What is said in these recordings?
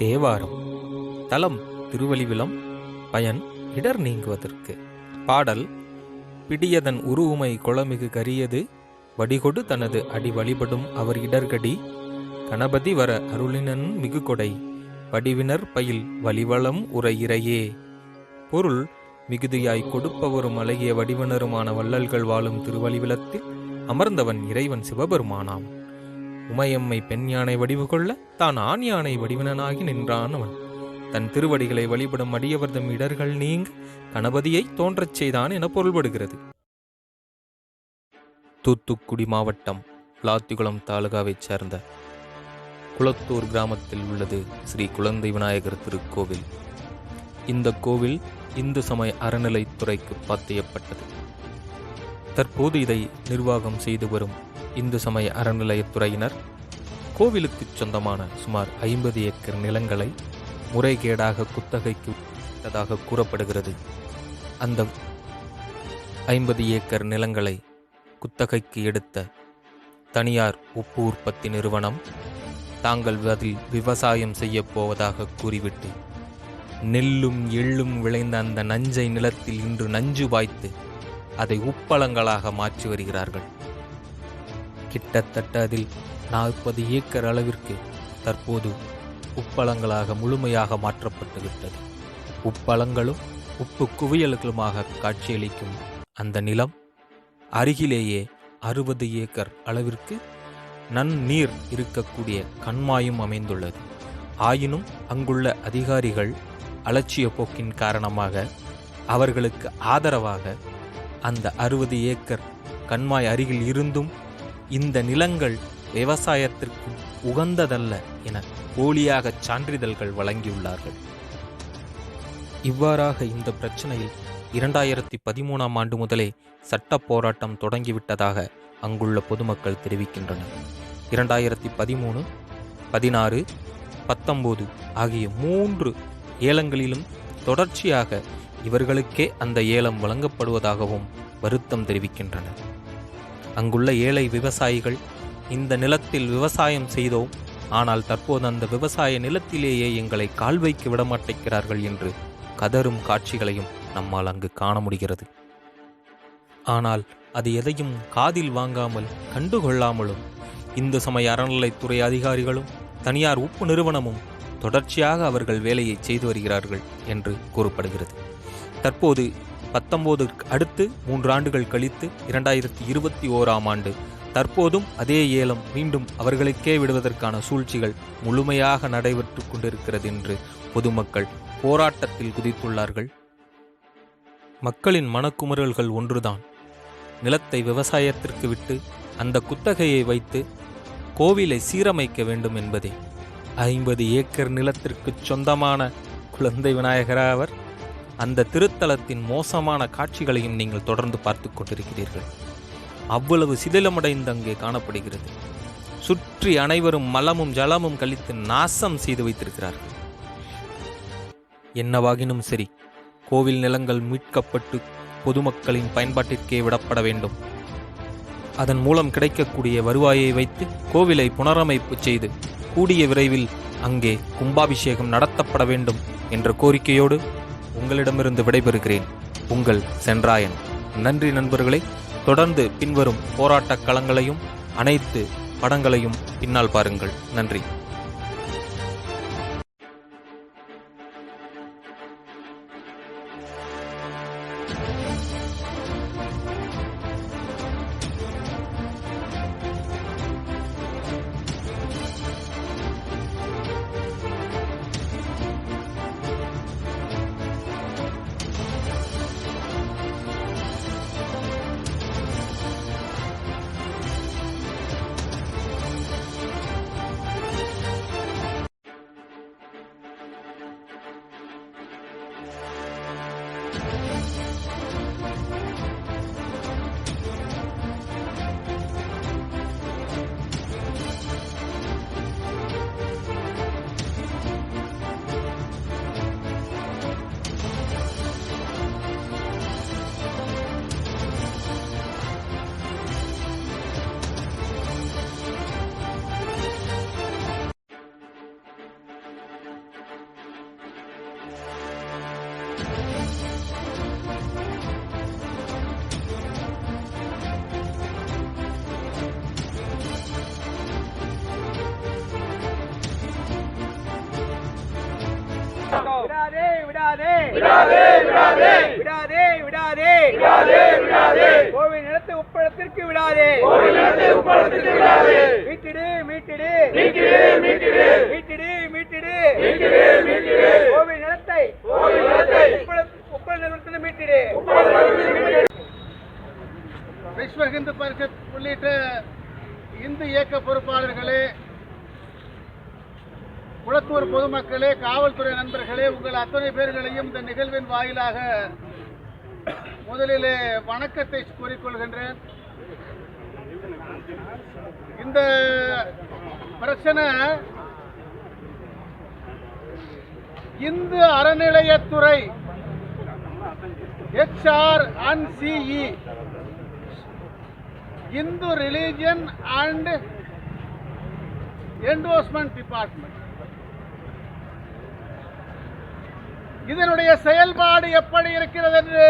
தேவாரம். தலம் திருவலிவிலம் பயன் இடர் நீங்குவதற்கு. பாடல் பிடியதன் உருவுமை குளமிகு கரியது வடிகொடு தனது அடி வழிபடும் அவர் இடர்கடி கணபதி வர அருளினன் மிகு கொடை வடிவினர் பயில் வலிவளம் உரையிறையே பொருள் மிகுதியாய் கொடுப்பவரும் அழகிய வடிவினருமான வள்ளல்கள் வாழும் திருவழிவிலத்தில் அமர்ந்தவன் இறைவன் சிவபெருமானாம். உமையம்மை பெண் யானை வடிவு கொள்ள தான் ஆண் யானை வடிவினனாகி நின்றான் அவன். தன் திருவடிகளை வழிபடும் அடியவர்தம் இடர்கள் நீங்க கணபதியை தோன்றச் செய்தான் என பொருள்படுகிறது. தூத்துக்குடி மாவட்டம் லாத்திகுளம் தாலுகாவைச் சேர்ந்த குளத்தூர் கிராமத்தில் உள்ளது ஸ்ரீ குழந்தை விநாயகர் திருக்கோவில். இந்த கோவில் இந்து சமய அறநிலைத்துறைக்கு பாத்தியப்பட்டது. தற்போது இதை நிர்வாகம் செய்து வரும் இந்து சமய அறநிலையத்துறையினர். கோவிலுக்கு சொந்தமான சுமார் ஐம்பது ஏக்கர் நிலங்களை முறைகேடாக குத்தகைக்கு விட்டதாக கூறப்படுகிறது. அந்த ஐம்பது ஏக்கர் நிலங்களை குத்தகைக்கு எடுத்த தனியார் உப்பு உற்பத்தி நிறுவனம் தாங்கள் அதில் விவசாயம் செய்யப் போவதாக கூறிவிட்டு நெல்லும் எள்ளும் விளைந்த அந்த நஞ்சை நிலத்தில் இன்று நஞ்சு வாய்த்து அதை உப்பளங்களாக மாற்றி வருகிறார்கள். கிட்டத்தட்ட அதில் நாற்பது ஏக்கர் அளவிற்கு தற்போது உப்பளங்களாக முழுமையாக மாற்றப்பட்டு விட்டது உப்பளங்களும் உப்பு குவியல்களுமாக காட்சியளிக்கும் அந்த நிலம் அருகிலேயே அறுபது ஏக்கர் அளவிற்கு நன்னீர் இருக்கக்கூடிய கண்மாயும் அமைந்துள்ளது. ஆயினும் அங்குள்ள அதிகாரிகள் அலட்சிய போக்கின் காரணமாக அவர்களுக்கு ஆதரவாக அந்த அறுபது ஏக்கர் கண்மாய் அருகில் இருந்தும் இந்த நிலங்கள் விவசாயத்திற்கு உகந்ததல்ல என போலியாக சான்றிதழ்கள் வழங்கியுள்ளார்கள். இவ்வாறாக இந்த பிரச்சனையில் இரண்டாயிரத்தி பதிமூணாம் ஆண்டு முதலே சட்ட போராட்டம் தொடங்கிவிட்டதாக அங்குள்ள பொதுமக்கள் தெரிவிக்கின்றனர். இரண்டாயிரத்தி பதிமூணு பதினாறு பத்தொம்போது ஆகிய மூன்று ஏலங்களிலும் தொடர்ச்சியாக இவர்களுக்கே அந்த ஏலம் வழங்கப்படுவதாகவும் வருத்தம் தெரிவிக்கின்றனர். அங்குள்ள ஏழை விவசாயிகள் இந்த நிலத்தில் விவசாயம் செய்தோம் ஆனால் தற்போது அந்த விவசாய நிலத்திலேயே எங்களை கால் வைக்க விடமாட்டேங்கிறார்கள் என்று கதரும் காட்சிகளையும் நம்மால் அங்கு காண முடிகிறது. ஆனால் அது எதையும் காதில் வாங்காமல் கண்டுகொள்ளாமலும் இந்து சமய அறநிலைத்துறை அதிகாரிகளும் தனியார் உப்பு நிறுவனமும் தொடர்ச்சியாக அவர்கள் வேலையை செய்து வருகிறார்கள் என்று கூறப்படுகிறது. தற்போது பத்தொன்பது அடுத்து மூன்று ஆண்டுகள் கழித்து இரண்டாயிரத்தி இருபத்தி ஓராம் ஆண்டு. தற்போதும் அதே ஏலம் மீண்டும் அவர்களுக்கே விடுவதற்கான சூழ்ச்சிகள் முழுமையாக நடைபெற்று கொண்டிருக்கிறது என்று பொதுமக்கள் போராட்டத்தில் குதித்துள்ளார்கள். மக்களின் மனக்குமுறல்கள் ஒன்றுதான். நிலத்தை விவசாயத்திற்கு விட்டு அந்த குத்தகையை வைத்து கோவிலை சீரமைக்க வேண்டும் என்பதே. ஐம்பது ஏக்கர் நிலத்திற்கு சொந்தமான குழந்தை விநாயகராவர் அவர் அந்த திருத்தலத்தின் மோசமான காட்சிகளையும் நீங்கள் தொடர்ந்து பார்த்து கொண்டிருக்கிறீர்கள். அவ்வளவு சிதிலமடைந்து அங்கே காணப்படுகிறது. சுற்றி அனைவரும் மலமும் ஜலமும் கழித்து நாசம் செய்து வைத்திருக்கிறார்கள். என்னவாகினும் சரி கோவில் நிலங்கள் மீட்கப்பட்டு பொதுமக்களின் பயன்பாட்டிற்கே விடப்பட வேண்டும். அதன் மூலம் கிடைக்கக்கூடிய வருவாயை வைத்து கோவிலை புனரமைப்பு செய்து கூடிய விரைவில் அங்கே கும்பாபிஷேகம் நடத்தப்பட வேண்டும் என்ற கோரிக்கையோடு உங்களிடமிருந்து விடைபெறுகிறேன். உங்கள் சென்றாயன். நன்றி நண்பர்களே. தொடர்ந்து பின்வரும் போராட்டக் களங்களையும் அனைத்து படங்களையும் பின்னால் பாருங்கள். நன்றி. பொறுப்பாளர்களே குளத்தூர் பொதுமக்களே காவல்துறை நண்பர்களே உங்கள் அத்தனை பேர்களையும் இந்த நிகழ்வின் வாயிலாக முதலிலே வணக்கத்தை கூறிக்கொள்கின்றேன். இந்த பிரச்சனை இந்து அறநிலையத்துறை HR and CE Hindu religion and endowment department இதனுடைய செயல்பாடு எப்படி இருக்கிறது என்று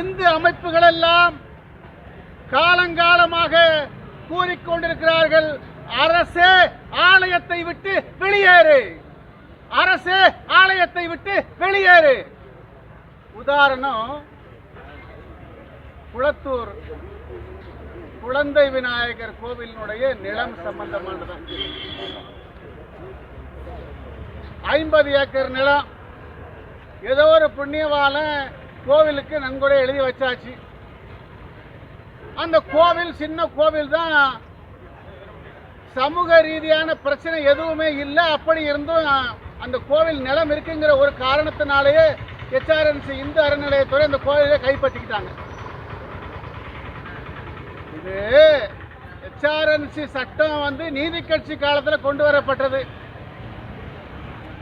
இந்து அமைப்புகள் எல்லாம் காலங்காலமாக கூறிக்கொண்டிருக்கிறார்கள். அரசே ஆலயத்தை விட்டு வெளியேறு. அரசே ஆலயத்தை விட்டு வெளியேறு. உதாரணம் குளத்தூர் குழந்தை விநாயகர் கோவிலினுடைய நிலம் சம்பந்தமானது. ஐம்பது ஏக்கர் நிலம். ஏதோ ஒரு புண்ணியவாளன் கோவிலுக்கு நன்கொடை எழுதி வச்சாச்சு. அந்த கோவில் சின்ன கோவில் தான். சமூக ரீதியான பிரச்சனை எதுவுமே இல்லை. அப்படி இருந்தும் அந்த கோவில் நிலம் இருக்குங்கிற ஒரு காரணத்தினாலேயே ஹெச்ஆர்என்சி இந்து அறநிலையத்துறை அந்த கோவிலை கைப்பற்றிக்கிட்டாங்க. இது ஹெச்ஆர்என்சி சட்டம் வந்து நீதி கட்சி காலத்தில் கொண்டு வரப்பட்டது.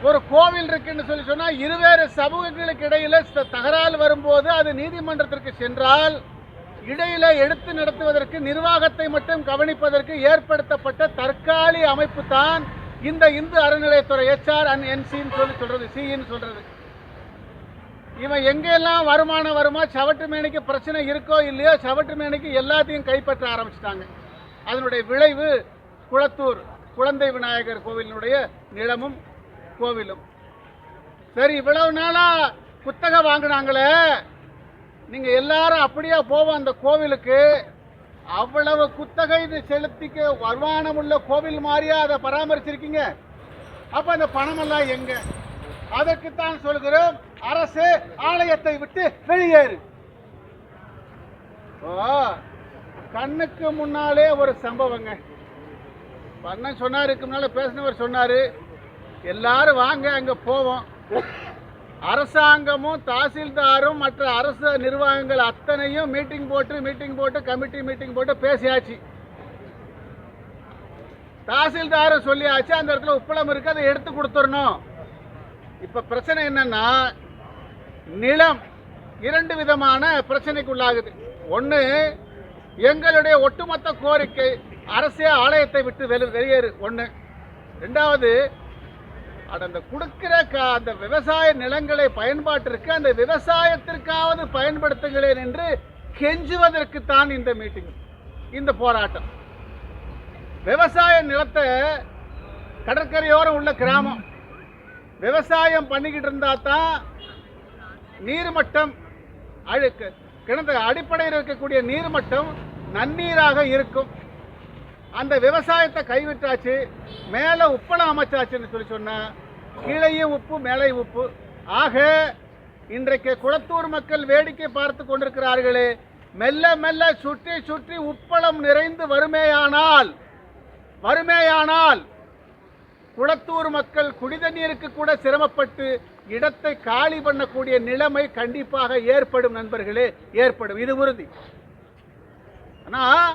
ஒரு கோவில் இருக்குன்னு சொல்லி சொன்னால் இருவேறு சமூகங்களுக்கு இடையில தகராறு வரும்போது அது நீதிமன்றத்திற்கு சென்றால் இடையில எடுத்து நடத்துவதற்கு நிர்வாகத்தை மட்டும் கவனிப்பதற்கு ஏற்படுத்தப்பட்ட தற்காலிக அமைப்பு தான் இந்த இந்து அறநிலையத்துறை எச்ஆர் அண்ட் என்சின்னு சொல்லி சொல்றது சிஇன்னு சொல்றது. இவன் எங்கெல்லாம் வருமானம் வருமா சவட்டு மேனிக்கு பிரச்சனை இருக்கோ இல்லையோ சவட்டு மேனிக்கு எல்லாத்தையும் கைப்பற்ற ஆரம்பிச்சிட்டாங்க. அதனுடைய விளைவு குளத்தூர் குழந்தை விநாயகர் கோவிலினுடைய நிலமும் கோவிலும். சரி இவ்வளவு நாளா குத்தகை வாங்கினாங்களே. நீங்க எல்லாரும் அப்படியே போவோம் அந்த கோவிலுக்கு. அவ்வளவு குத்தகை செலுத்திக்க வருமானம் உள்ள கோவில் மாதிரியா அதை பராமரிச்சிருக்கீங்க? அப்ப அந்த பணமெல்லாம் எங்க? அதற்குத்தான் சொல்கிறோம் அரசு ஆலயத்தை விட்டு வெளியேறு. ஓ கண்ணுக்கு முன்னாலே ஒரு சம்பவங்க. பண்ண சொன்னார் இருக்கு முன்னால பேசினவர் சொன்னாரு. எல்லாரும் வாங்க அங்க போவோம். அரசாங்கமும் தாசில்தாரும் மற்ற அரசு நிர்வாகங்கள் அத்தனையும் மீட்டிங் போட்டு மீட்டிங் போட்டு கமிட்டி மீட்டிங் போட்டு பேசியாச்சு. தாசில்தாரும் சொல்லியாச்சு அந்த இடத்துல உப்பளம் இருக்கு அதை எடுத்து கொடுத்துடணும். இப்ப பிரச்சனை என்னன்னா நிலம் இரண்டு விதமான பிரச்சனைக்கு உள்ளாகுது ஒன்று எங்களுடைய ஒட்டுமொத்த கோரிக்கை அரசே ஆலயத்தை விட்டு வெளி வெளியேறு. ஒன்று ரெண்டாவது அந்த கொடுக்கிற அந்த விவசாய நிலங்களை பயன்பாட்டிற்கு அந்த விவசாயத்திற்காவது பயன்படுத்துங்களேன் என்று கெஞ்சுவதற்கு தான் இந்த மீட்டிங் இந்த போராட்டம். விவசாய நிலத்தை கடற்கரையோரம் உள்ள கிராமம். விவசாயம் பண்ணிக்கிட்டு இருந்தால் தான் நீர்மட்டம் அழுக்கு. கிணத்து அடிப்படையில் இருக்கக்கூடிய நீர்மட்டம் நன்னீராக இருக்கும். அந்த விவசாயத்தை கைவிட்டாச்சு. மேலே உப்பளம் அமைச்சாச்சுன்னு சொல்லி சொன்னால் கீழையும் உப்பு மேலே உப்பு. ஆக இன்றைக்கு குளத்தூர் மக்கள் வேடிக்கை பார்த்து கொண்டிருக்கிறார்களே மெல்ல மெல்ல சுற்றி சுற்றி உப்பளம் நிறைந்து வருமேயானால் வருமேயானால் குளத்தூர் மக்கள் குடிதண்ணீருக்கு கூட சிரமப்பட்டு இடத்தை காலி பண்ணக்கூடிய நிலைமை கண்டிப்பாக ஏற்படும் நண்பர்களே ஏற்படும். இது உறுதி. ஆனால்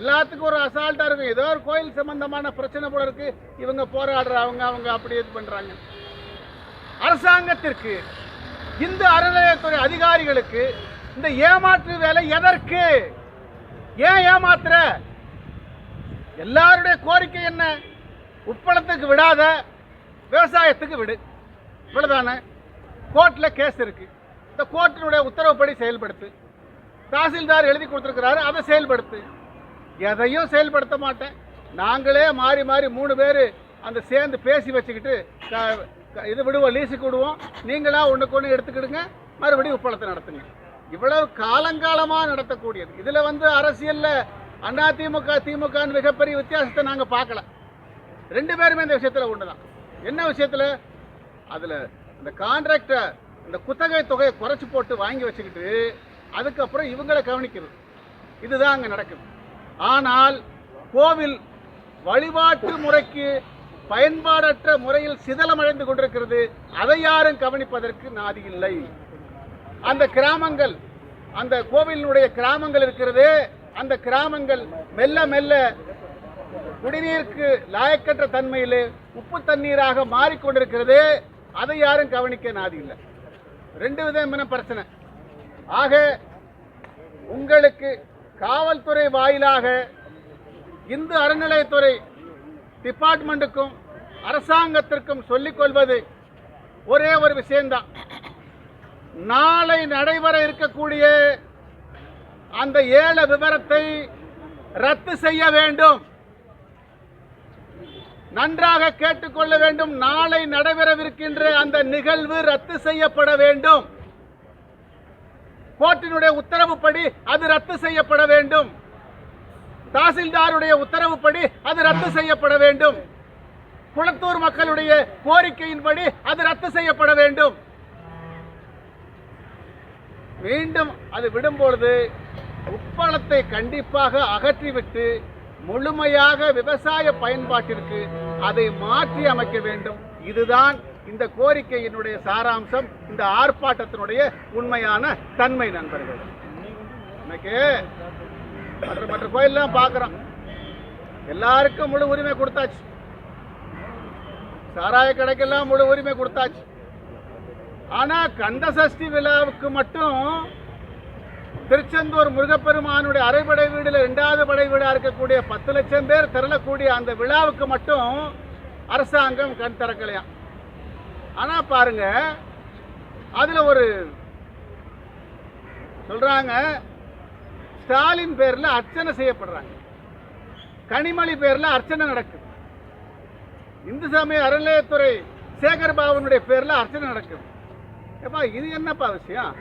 எல்லாத்துக்கும் ஒரு அசால்ட்டாக இருக்கும். ஏதோ ஒரு கோயில் சம்பந்தமான பிரச்சனை போல இருக்கு. இவங்க போராடுற அவங்க அவங்க அப்படி இது பண்ணுறாங்க அரசாங்கத்திற்கு இந்து அறநிலையத்துறை அதிகாரிகளுக்கு இந்த ஏமாற்று வேலை எதற்கு? ஏன் ஏமாத்துற? எல்லாருடைய கோரிக்கை என்ன? உப்பளத்துக்கு விடாத விவசாயத்துக்கு விடு. இவ்வளோதானே கோர்ட்டில் கேஸ் இருக்குது இந்த கோர்ட்டினுடைய உத்தரவுப்படி செயல்படுத்து. தாசில்தார் எழுதி கொடுத்துருக்கிறாரு அதை செயல்படுத்து. எதையும் செயல்படுத்த மாட்டேன். நாங்களே மாறி மாறி மூணு பேர் அந்த சேர்ந்து பேசி வச்சுக்கிட்டு க- க- இது விடுவோம் லீஸுக்கு விடுவோம் நீங்களாக ஒன்றுக்கு ஒன்று எடுத்துக்கிடுங்க மறுபடியும் உப்பளத்தை நடத்துங்க. இவ்வளவு காலங்காலமாக நடத்தக்கூடியது. இதில் வந்து அரசியலில் அண்ணா திமுக திமுகன்னு மிகப்பெரிய வித்தியாசத்தை நாங்கள் பார்க்கல. ரெண்டு பேருமே இந்த விஷயத்தில் ஒன்று தான் என்ன விஷயத்தில்? அதில் இந்த கான்ட்ராக்டை இந்த குத்தகை தொகையை குறைச்சி போட்டு வாங்கி வச்சுக்கிட்டு அதுக்கப்புறம் இவங்களை கவனிக்கிறது. இதுதான் அங்கே நடக்குது. ஆனால் கோவில் வழிபாட்டு முறைக்கு பயன்பாடற்ற முறையில் சிதலமடைந்து கொண்டிருக்கிறது. அதை யாரும் கவனிப்பதற்கு நாதி இல்லை. அந்த கிராமங்கள் அந்த கோவிலினுடைய கிராமங்கள் இருக்கிறது அந்த கிராமங்கள் மெல்ல மெல்ல குடிநீருக்கு லாயக்கற்ற தன்மையில் உப்பு தண்ணீராக மாறிக்கொண்டிருக்கிறது அதை யாரும் கவனிக்க நாதி இல்லை. ரெண்டு விதமான பிரச்சனை. ஆக உங்களுக்கு காவல்துறை வாயிலாக இந்து அறநிலையத்துறை டிபார்ட்மெண்ட்டுக்கும் அரசாங்கத்திற்கும் சொல்லிக் கொள்வது ஒரே ஒரு விஷயம்தான். நாளை நடைபெற இருக்கக்கூடிய அந்த ஏல விவரத்தை ரத்து செய்ய வேண்டும். நன்றாக கேட்டுக்கொள்ள வேண்டும். நாளை நடைபெறவிருக்கின்ற அந்த நிகழ்வு ரத்து செய்யப்பட வேண்டும். கோர்ட்டினுடைய உத்தரவுப்படி அது ரத்து செய்யப்பட வேண்டும். தாசில்தாருடைய உத்தரவுப்படி அது ரத்து செய்யப்பட வேண்டும். குளத்தூர் மக்களுடைய கோரிக்கையின்படி அது ரத்து செய்யப்பட வேண்டும். மீண்டும் அது விடும்பொழுது உப்பளத்தை கண்டிப்பாக அகற்றிவிட்டு முழுமையாக விவசாய பயன்பாட்டிற்கு அதை மாற்றி அமைக்க வேண்டும். இதுதான் இந்த கோரிக்கையினுடைய சாராம்சம் இந்த ஆர்ப்பாட்டத்தினுடைய உண்மையான தன்மை நண்பர்கள். இன்னைக்கு மற்ற மற்ற கோயிலெல்லாம் பார்க்குறோம். எல்லாருக்கும் முழு உரிமை கொடுத்தாச்சு. சாராய கடைக்கெல்லாம் முழு உரிமை கொடுத்தாச்சு. ஆனா கந்த சஷ்டி விழாவுக்கு மட்டும் திருச்செந்தூர் முருகப்பெருமானுடைய அரைப்படை வீடுல இரண்டாவது படை வீடா இருக்கக்கூடிய பத்து லட்சம் பேர் திரளக்கூடிய அந்த விழாவுக்கு மட்டும் அரசாங்கம் கண் திறக்கலையாம் ஆனா பாருங்க அதுல ஒரு சொல்றாங்க ஸ்டாலின் பேர்ல அர்ச்சனை செய்யப்படுறாங்க. கனிமொழி பேர்ல அர்ச்சனை நடக்குது. இந்து சமய அறநிலையத்துறை சேகர் பாபனுடைய பேர்ல அர்ச்சனை நடக்குது. ஏப்பா இது என்னப்பா விஷயம்?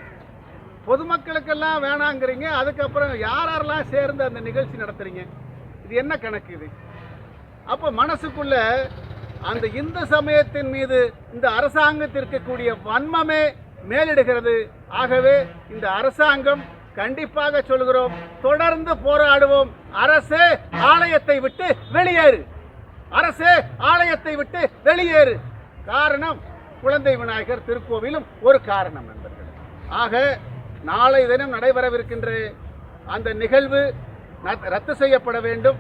பொதுமக்களுக்கெல்லாம் வேணாங்கிறீங்க. அதுக்கப்புறம் யார் யாரெல்லாம் சேர்ந்து அந்த நிகழ்ச்சி நடத்துறீங்க? இது என்ன கணக்கு இது? அப்போ மனசுக்குள்ள அந்த இந்து சமயத்தின் மீது இந்த அரசாங்கத்திற்கு கூடிய வன்மமே மேலிடுகிறது. ஆகவே இந்த அரசாங்கம் கண்டிப்பாக சொல்கிறோம் தொடர்ந்து போராடுவோம். அரசே ஆலயத்தை விட்டு வெளியேறு. அரசே ஆலயத்தை விட்டு வெளியேறு. காரணம் குழந்தை விநாயகர் திருக்கோவிலும் ஒரு காரணம் நண்பர்கள். ஆக நாளை தினம் நடைபெறவிருக்கின்ற அந்த நிகழ்வு ரத்து செய்யப்பட வேண்டும்.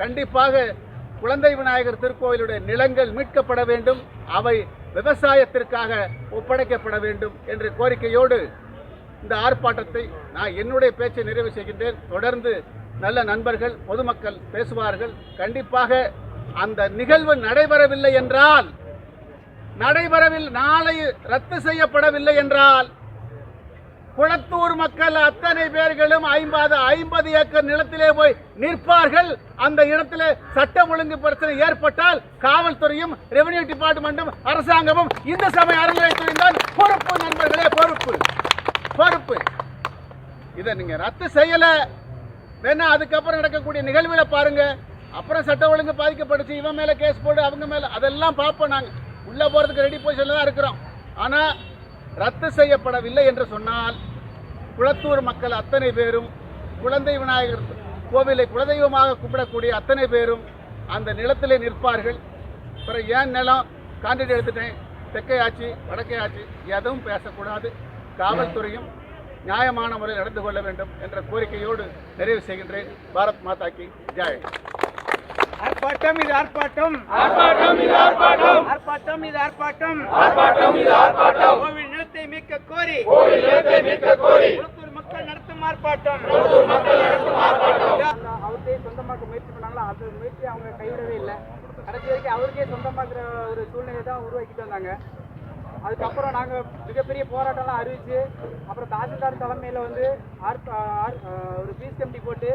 கண்டிப்பாக குழந்தை விநாயகர் திருக்கோயிலுடைய நிலங்கள் மீட்கப்பட வேண்டும். அவை விவசாயத்திற்காக ஒப்படைக்கப்பட வேண்டும் என்ற கோரிக்கையோடு இந்த ஆர்ப்பாட்டத்தை நான் என்னுடைய பேச்சை நிறைவு செய்கின்றேன். தொடர்ந்து நல்ல நண்பர்கள் பொதுமக்கள் பேசுவார்கள். கண்டிப்பாக அந்த நிகழ்வு நடைபெறவில்லை என்றால் நடைபெறவில் நாளை ரத்து செய்யப்படவில்லை என்றால் குளத்தூர் மக்கள் அத்தனை பேர்களும் ஐம்பது ஐம்பது ஏக்கர் நிலத்திலே போய் நிற்பார்கள். அந்த இடத்திலே சட்டம் ஒழுங்கு பிரச்சனை ஏற்பட்டால் காவல்துறையும் ரெவன்யூ டிபார்ட்மெண்ட்டும் அரசாங்கமும் இந்த சமய அறநிலையத்துறையும் தான் பொறுப்பு நண்பர்களே பொறுப்பு. பொறுப்பு. இதை நீங்க ரத்து செய்யல. வேணா அதுக்கப்புறம் நடக்கக்கூடிய நிகழ்வுல பாருங்க. அப்புறம் சட்ட ஒழுங்கு பாதிக்கப்படுச்சு இவன் மேல கேஸ் போடு அவங்க மேல. அதெல்லாம் பார்ப்போம் நாங்க. உள்ள போறதுக்கு ரெடி பொசிஷன்ல தான் இருக்கிறோம். ஆனா ரத்து செய்யப்படவில்லை என்று சொன்னால் குளத்தூர் மக்கள் அத்தனை பேரும் குழந்தை விநாயகர் கோவிலை குலதெய்வமாக கும்பிடக்கூடிய அத்தனை பேரும் அந்த நிலத்திலே நிற்பார்கள். அப்புறம் ஏன் நிலம் கான்ட்ராக்ட் எடுத்துட்டேன் தெற்கை ஆட்சி வடக்கை ஆட்சி எதுவும் பேசக்கூடாது. காவல்துறையும் நியாயமான முறையில் நடந்து கொள்ள வேண்டும் என்ற கோரிக்கையோடு நிறைவு செய்கின்றேன். பாரத் மாதா கி ஜெய். ஆர்ப்பாட்டம் இது ஆர்ப்பாட்டம். ஆர்ப்பாட்டம் இது ஆர்ப்பாட்டம். ஆர்ப்பாட்டம் இது ஆர்ப்பாட்டம். ஆர்ப்பாட்டம் இது ஆர்ப்பாட்டம். கோவில் மீட்க கோரி. குளத்தூர் மக்கள் நடத்தும் ஆர்ப்பாட்டம். அவருக்கே சொந்தமாக்க முயற்சி பண்ணாங்களா அது முயற்சி அவங்க கைவிடவே இல்லை. கடைசி வரைக்கும் அவருக்கே சொந்தமாக்குற ஒரு சூழ்நிலை தான் உருவாக்கிட்டு வந்தாங்க. அதுக்கப்புறம் நாங்கள் மிகப்பெரிய போராட்டம்லாம் அறிவிச்சு அப்புறம் தாசில்தார் தலைமையில் வந்து ஆர்- ஒரு பீஸ் கமிட்டி போட்டு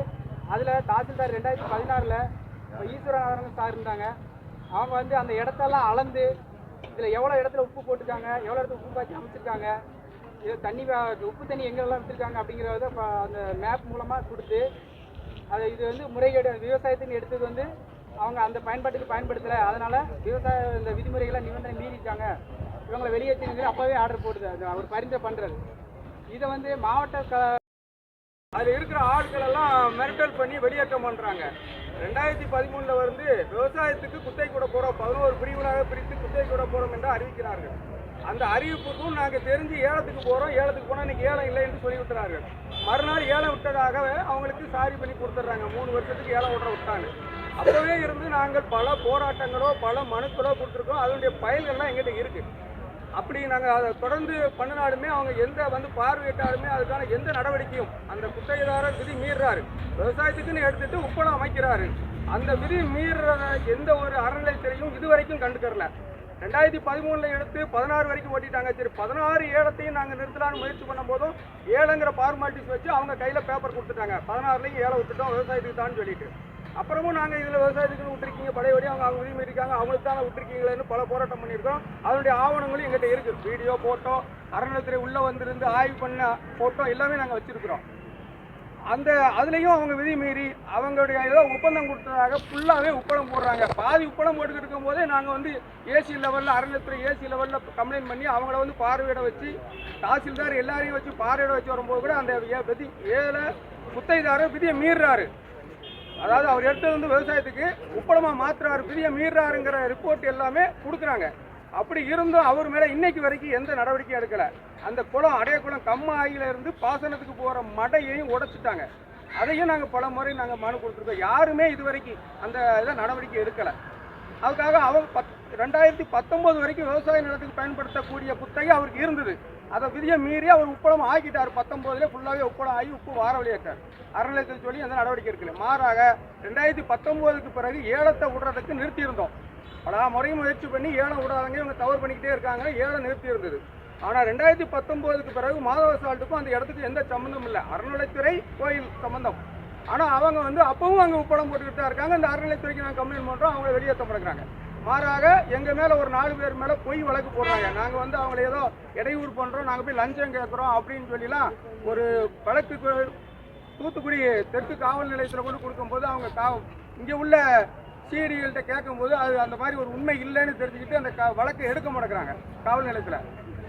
அதில் தாசில்தார் ரெண்டாயிரத்தி பதினாறில் ஈஸ்வரநாதன் சார் இருந்தாங்க. அவங்க வந்து அந்த இடத்தெல்லாம் அளந்து இதில் எவ்வளோ இடத்துல உப்பு போட்டிருக்காங்க எவ்வளோ இடத்துல உப்பு பாய்ச்சி அமைச்சிருக்காங்க இது தண்ணி உப்பு தண்ணி எங்கெல்லாம் வச்சுருக்காங்க அப்படிங்கிறத அந்த மேப் மூலமாக கொடுத்து அது இது வந்து முறைகேடு விவசாயத்துன்னு எடுத்தது வந்து அவங்க அந்த பயன்பாட்டுக்கு பயன்படுத்தலை. அதனால் விவசாய இந்த விதிமுறைகளை நிபந்தனை மீறிட்டாங்க இவங்களை வெளியேற்றினு அப்போவே ஆர்டர் போடுது. அது அவர் பரிந்துரை பண்ணுறது இதை வந்து மாவட்ட க அதில் இருக்கிற ஆட்கள் எல்லாம் மிரட்டல் பண்ணி வெளியேற்றம் பண்ணுறாங்க ரெண்டாயிரத்தி பதிமூணில் வந்து விவசாயத்துக்கு குத்தை கூட போகிறோம் பதினோரு பிரிவுகளாக பிரித்து குத்தை கூட போகிறோம் என்று அறிவிக்கிறார்கள். அந்த அறிவிப்புக்கும் நாங்கள் தெரிஞ்சு ஏலத்துக்கு போகிறோம் ஏலத்துக்கு போனால் இன்னைக்கு ஏலம் இல்லை என்று சொல்லிவிட்டார்கள். மறுநாள் ஏலம் விட்டதாகவே அவங்களுக்கு சாரி பண்ணி கொடுத்துட்றாங்க. மூணு வருஷத்துக்கு ஏலம் விட்ற விட்டாங்க. அப்போவே இருந்து நாங்கள் பல போராட்டங்களோ பல மனுக்களோ கொடுத்துருக்கோம். அதனுடைய பயல்கள்லாம் எங்கிட்ட இருக்குது அப்படி நாங்கள் அதை தொடர்ந்து பண்ணினாலுமே அவங்க எந்த வந்து பார்வையிட்டாலுமே அதுக்கான எந்த நடவடிக்கையும் அந்த குத்தகைதாரர் விதி மீறுறாரு. விவசாயத்துக்குன்னு எடுத்துட்டு உப்பளம் அமைக்கிறாரு. அந்த விதி மீறுற எந்த ஒரு அறநிலைத்துறையும் இதுவரைக்கும் கண்டுக்கறல. ரெண்டாயிரத்தி பதிமூணுல எடுத்து பதினாறு வரைக்கும் ஓட்டிட்டாங்க. சரி பதினாறு ஏலத்தையும் நாங்கள் நிறுத்தலாம்னு முயற்சி பண்ணும்போதும் ஏலங்கிற ஃபார்மாலிட்டிஸ் வச்சு அவங்க கையில் பேப்பர் கொடுத்துட்டாங்க. பதினாறுலையும் ஏழை விட்டுட்டோம். விவசாயத்துக்கு தான் சொல்லிட்டு. அப்புறமும் நாங்கள் இதில் விவசாயத்துக்கு விட்டுருக்கீங்க பழையபடி அவங்க அவங்க உரிமை இருக்காங்க அவங்களுக்கு தான் விட்டுருக்கீங்களேன்னு பல போராட்டம் பண்ணியிருக்கோம். அதனுடைய ஆவணங்களும் எங்கிட்ட இருக்குது வீடியோ ஃபோட்டோ அறநிலையத்துறை உள்ளே வந்திருந்து ஆய்வு பண்ண ஃபோட்டோ எல்லாமே நாங்கள் வச்சுருக்குறோம். அந்த அதுலேயும் அவங்க விதி மீறி அவங்களுடைய ஏதோ ஒப்பந்தம் கொடுத்ததாக ஃபுல்லாகவே உப்பளம் போடுறாங்க. பாதி உப்பளம் போட்டுக்கிட்டு இருக்கும்போதே நாங்கள் வந்து ஏசி லெவலில் அறநிலையத்துறை ஏசி லெவலில் கம்ப்ளைண்ட் பண்ணி அவங்கள வந்து பார்வையிட வச்சு தாசில்தார் எல்லாரையும் வச்சு பார்வையிட வச்சு வரும்போது கூட அந்த ஏ- விதி ஏழை குத்தைதாரர் விதியை மீறுறாரு. அதாவது அவர் எடுத்தது வந்து விவசாயத்துக்கு உப்பளமா மாத்துறாரு பிரிய மீறாருங்கிற ரிப்போர்ட் எல்லாமே கொடுக்குறாங்க. அப்படி இருந்தும் அவர் மேல இன்னைக்கு வரைக்கும் எந்த நடவடிக்கையும் எடுக்கல. அந்த குளம் அடைய குளம் கம்மாயில இருந்து பாசனத்துக்கு போற மடையையும் உடைச்சிட்டாங்க. அதையும் நாங்க பல முறை நாங்க மனு கொடுத்துருக்கோம். யாருமே இது வரைக்கும் அந்த இதை நடவடிக்கை எடுக்கல. அதுக்காக அவர் பத் ரெண்டாயிரத்தி பத்தொன்பது வரைக்கும் விவசாய நிலத்துக்கு பயன்படுத்தக்கூடிய குத்தகை அவருக்கு இருந்தது. அதை விதியை மீறி அவர் உப்பளம் ஆக்கிட்டார். பத்தொன்பதுல ஃபுல்லாகவே உப்பளம் ஆகி உப்பு வார வெளியேற்றார் அறநிலையத்தில் சொல்லி எந்த நடவடிக்கை எடுக்கல. மாறாக ரெண்டாயிரத்தி பத்தொம்போதுக்கு பிறகு ஏலத்தை விடுறதுக்கு நிறுத்தியிருந்தோம். பல முறையும் முயற்சி பண்ணி ஏலம் விடாதங்க இவங்க தவறு பண்ணிக்கிட்டே இருக்காங்க. ஏலம் நிறுத்தி இருந்தது ஆனால் ரெண்டாயிரத்தி பத்தொம்போதுக்கு பிறகு மாதவ சால்ட்டுக்கும் அந்த இடத்துக்கு எந்த சம்மந்தம் இல்லை. அறநிலைத்துறை கோயில் சம்மந்தம் ஆனால் அவங்க வந்து அப்பவும் அங்கே உப்படம் போட்டுக்கிட்டு தான் இருக்காங்க. அந்த அறநிலைத்துறைக்கு நாங்கள் கம்ப்ளைண்ட் பண்ணுறோம் அவங்கள வெளியேற்ற மாட்டேங்கிறாங்க மாறாக எங்கள் மேலே ஒரு நாலு பேர் மேலே பொய் வழக்கு போடுறாங்க. நாங்கள் வந்து அவங்கள ஏதோ இடையூறு பண்ணுறோம் நாங்கள் போய் லஞ்சம் கேட்குறோம் அப்படின்னு சொல்லிலாம் ஒரு வழக்கு தூத்துக்குடி தெற்கு காவல் நிலையத்தில் கொண்டு கொடுக்கும்போது அவங்க கா இங்கே உள்ள சிஐடிகள்கிட்ட கேட்கும்போது அது அந்த மாதிரி ஒரு உண்மை இல்லைன்னு தெரிஞ்சுக்கிட்டு அந்த க- வழக்கை எடுக்க மாட்டேங்கிறாங்க காவல் நிலையத்தில்.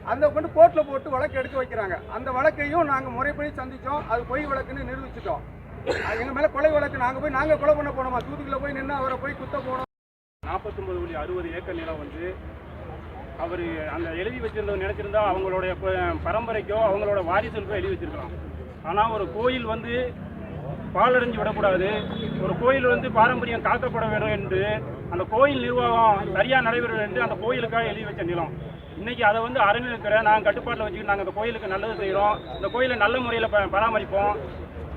அந்த கொண்டு கோர்ட்டில் போட்டு வழக்கு எடுக்க வைக்கிறாங்க. அந்த வழக்கையும் நாங்கள் முறைப்படி சந்தித்தோம் அது பொய் வழக்குன்னு நிரூபிச்சிட்டோம். எங்கள் மேலே கொலை வழக்கு. நாங்கள் போய் நாங்கள் கொலை பண்ண போனோமா? தூத்துக்குள்ள போய் நின்று அவரை போய் குத்த போனோம். நாற்பத்தொம்பது புள்ளி அறுபது ஏக்கர் நிலம் வந்து அவர் அந்த எழுதி வச்சிருந்தவர் நினச்சிருந்தா அவங்களுடைய பரம்பரைக்கோ அவங்களோட வாரிசுக்கோ எழுதி வச்சிருக்கலாம். ஆனால் ஒரு கோயில் வந்து பாலடைஞ்சு விடக்கூடாது. ஒரு கோயில் வந்து பாரம்பரியம் காக்கப்பட வேண்டும் என்று அந்த கோயில் நிர்வாகம் சரியாக நடைபெற என்று அந்த கோயிலுக்காக எழுதி வச்ச நிலம். இன்றைக்கி அதை வந்து அறநிலைத்துறை நாங்கள் கட்டுப்பாட்டில் வச்சுக்கிட்டு நாங்கள் அந்த கோயிலுக்கு நல்லது செய்கிறோம் இந்த கோயிலை நல்ல முறையில் ப பராமரிப்போம்.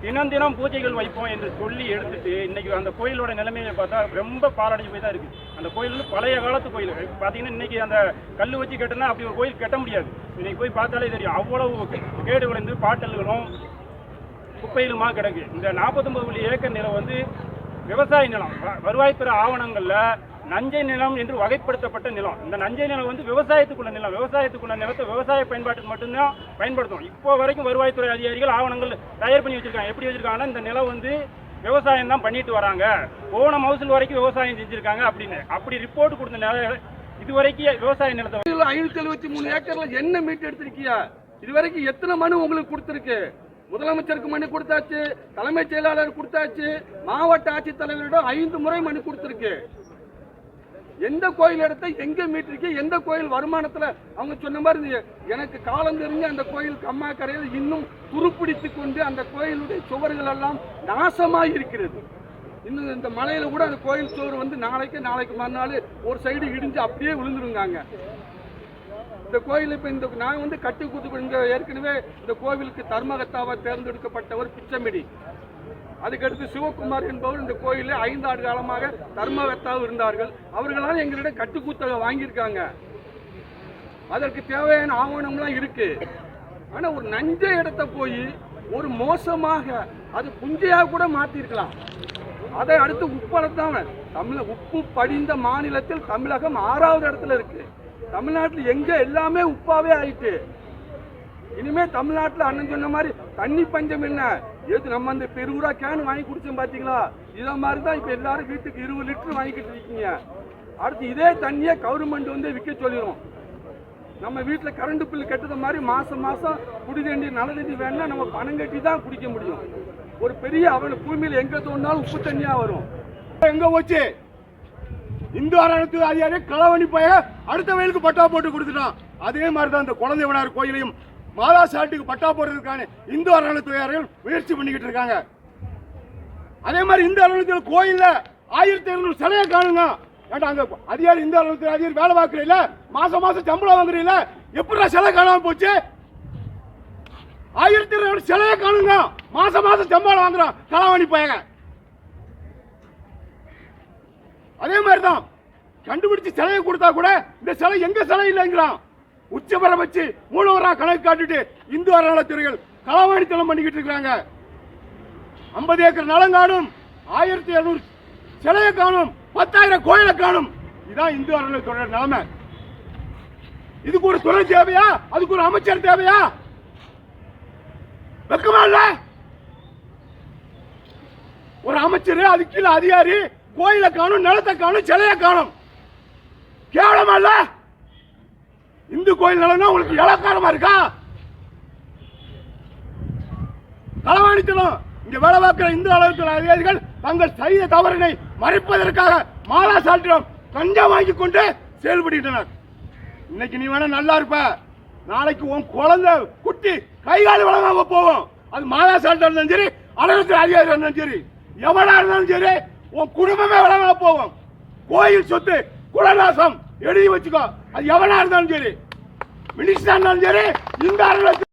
தினம் தினம் பூஜைகள் வைப்போம் என்று சொல்லி எடுத்துட்டு இன்னைக்கு அந்த கோயிலோட நிலைமையை பார்த்தா ரொம்ப பாலடைஞ்சு போய் தான் இருக்கு அந்த கோயில் வந்து பழைய காலத்து கோயில். பார்த்தீங்கன்னா இன்னைக்கு அந்த கல் வச்சு கட்டினா அப்படி ஒரு கோயில் கட்ட முடியாது. இன்னைக்கு போய் பார்த்தாலே தெரியும் அவ்வளவு கேடு விளைந்து பாட்டல்களும் குப்பையிலுமா கிடக்கு. இந்த நாற்பத்தொம்பது புள்ளி ஏக்கர் நிலம் வந்து விவசாய நிலம் வ- வருவாய்த்துறை ஆவணங்களில் நஞ்சை நிலம் என்று வகைப்படுத்தப்பட்ட நிலம். இந்த நஞ்சை நிலம் வந்து விவசாயத்துக்குள்ள நிலம். விவசாயத்துக்குள்ள நிலத்தை விவசாய பயன்பாட்டுக்கு மட்டும்தான் பயன்படுத்தும் இப்போ வரைக்கும் வருவாய்த்துறை அதிகாரிகள் ஆவணங்கள் தயார் பண்ணி வச்சிருக்காங்க. எப்படி வச்சிருக்காங்கன்னா இந்த நிலம் வந்து விவசாயம் தான் பண்ணிட்டு வராங்க. போன மவுசல் வரைக்கும் விவசாயம் செஞ்சிருக்காங்க அப்படின்னு. அப்படி ரிப்போர்ட் கொடுத்த நில இது வரைக்கும் விவசாய நிலத்தை ஐநூத்தி எழுபத்தி மூணு ஏக்கர்ல என்ன மீட் எடுத்திருக்கியா? இது வரைக்கும் எத்தனை மனு உங்களுக்கு கொடுத்துருக்கு? முதலமைச்சருக்கு மனு கொடுத்தாச்சு தலைமைச் செயலாளர் கொடுத்தாச்சு மாவட்ட ஆட்சித்தலைவரிடம் ஐந்து முறை மனு கொடுத்துருக்கு. எந்த கோயில் இடத்த எங்க மீட்டிருக்கு எந்த கோயில் வருமானத்துல அவங்க சொன்ன மாதிரி எனக்கு காலம் தெரிஞ்சு அந்த கோயில் கம்மா கரையில் இன்னும் துருப்பிடித்து கொண்டு அந்த கோயிலுடைய சுவர்கள் எல்லாம் நாசமாய் இருக்கிறது. இன்னும் இந்த மலையில கூட அந்த கோயில் சுவர் வந்து நாளைக்கு நாளைக்கு மறுநாள் ஒரு சைடு இடிஞ்சு அப்படியே விழுந்துருங்காங்க இந்த கோயில் இப்போ இந்த நான் வந்து கட்டி கூத்து ஏற்கனவே இந்த கோவிலுக்கு தர்மகத்தாவா தேர்ந்தெடுக்கப்பட்டவர் பிச்சமிடி. அதுக்கடுத்து சிவகுமார் என்பவர் இந்த கோயிலில் ஐந்து ஆண்டு காலமாக தர்மவெத்தாக இருந்தார்கள். அவர்களால் எங்களிடம் கட்டுக்கூத்தகை வாங்கியிருக்காங்க. அதற்கு தேவையான ஆவணம்லாம் இருக்கு. ஆனால் ஒரு நஞ்ச இடத்த போய் ஒரு மோசமாக அது புஞ்சையாக கூட மாற்றிருக்கலாம் அதை அடுத்து உப்பளத்தான் தமிழ உப்பு படிந்த மாநிலத்தில் தமிழகம் ஆறாவது இடத்துல இருக்கு. தமிழ்நாட்டில் எங்கே எல்லாமே உப்பாவே ஆயிட்டு. இனிமே தமிழ்நாட்டில் அண்ணன் சொன்ன மாதிரி தண்ணி பஞ்சம் என்ன? எது நம்ம அந்த பெருவுரா கேன் வாங்கி குடிச்சோம் பாத்தீங்களா? இதை மாதிரி தான் இப்ப எல்லாரும் வீட்டுக்கு இருபது லிட்டர் வாங்கிக்கிட்டு இருக்கீங்க. அடுத்து இதே தண்ணியை கவர்மெண்ட் வந்து விற்க சொல்லிடும் நம்ம வீட்டில் கரண்ட் பில் கட்டுற மாதிரி மாசம் மாசம் குடி தண்ணி நல்ல தண்ணி வேணா நம்ம பணம் கட்டி தான் குடிக்க முடியும். ஒரு பெரிய அவன் பூமியில் எங்க தோணாலும் உப்பு தண்ணியா வரும். எங்க போச்சு? இந்து அறநிலையத்துறை அதிகாரி களவணி போய அடுத்த வயலுக்கு பட்டா போட்டு கொடுத்துட்டான். அதே மாதிரி தான் இந்த குழந்தை விநாயகர் கோயிலையும் மாதா சாட்டுக்கு பட்டா போடுறதுக்கான இந்து அறநிலையத்துறையாரையும் முயற்சி பண்ணிக்கிட்டு இருக்காங்க. அதே மாதிரி இந்து அறநிலையத்தில் கோயில்ல ஆயிரத்தி இருநூறு சிலையை காணுங்க. ஏன்டா அங்க அதிகாரி இந்து அறநிலையத்துறை அதிகாரி வேலை பார்க்குறீங்கள மாசம் மாசம் சம்பளம் வாங்குறீங்களா எப்படா சிலை காணாம போச்சு? ஆயிரத்தி இருநூறு சிலையை காணுங்க. மாசம் மாசம் சம்பளம் வாங்குறான் களவாணி போயங்க. அதே மாதிரி தான் கண்டுபிடிச்சு சிலையை கொடுத்தா கூட இந்த சிலை எங்க சிலை இல்லைங்கிறான். உச்சபரம் வச்சு மூலவரா கணக்கு காட்டிட்டு இந்து அறநிலைத்துறைகள் களவாணித்தனம் பண்ணிக்கிட்டு இருக்காங்க ஐம்பது ஏக்கர் நலம் காணும் ஆயிரத்தி இருநூறு சிலையை காணும் பத்தாயிரம் கோயிலை காணும். இதான் இந்து அறநிலைத்துறை நிலைமை. இதுக்கு ஒரு துறை தேவையா? அதுக்கு ஒரு அமைச்சர் தேவையா? வெக்கமா இல்ல? ஒரு அமைச்சர் அதுக்கு கீழே அதிகாரி கோயிலை காணும் நிலத்தை காணும் சிலையை காணும். கேவலமா இல்லை? இந்து கோயில் நிலம்னா உங்களுக்கு இலக்காரமா இருக்கா? களவாணித்தனம் இங்க வேலை பார்க்கிற இந்து அலுவலகத்தில் அதிகாரிகள் தங்கள் செய்த தவறினை மறைப்பதற்காக மாலா சாட்டிடம் கஞ்சா வாங்கி கொண்டு செயல்படுகின்றனர். இன்னைக்கு நீ வேணா நல்லா இருப்ப. நாளைக்கு உன் குழந்தை குட்டி கை கால் வளராம போவோம் அது மாதா சால்ட்டா இருந்தாலும் சரி அலுவலகத்தில் அதிகாரி இருந்தாலும் சரி எவனா இருந்தாலும் சரி உன் குடும்பமே வளமாக போவோம் கோயில் சொத்து குலநாசம். எழுதி வச்சுக்கோ. அது எவனா இருந்தாலும் சரி. மினிஸ்டர் இருந்தாலும் சரி இந்த அலுவலகத்தில்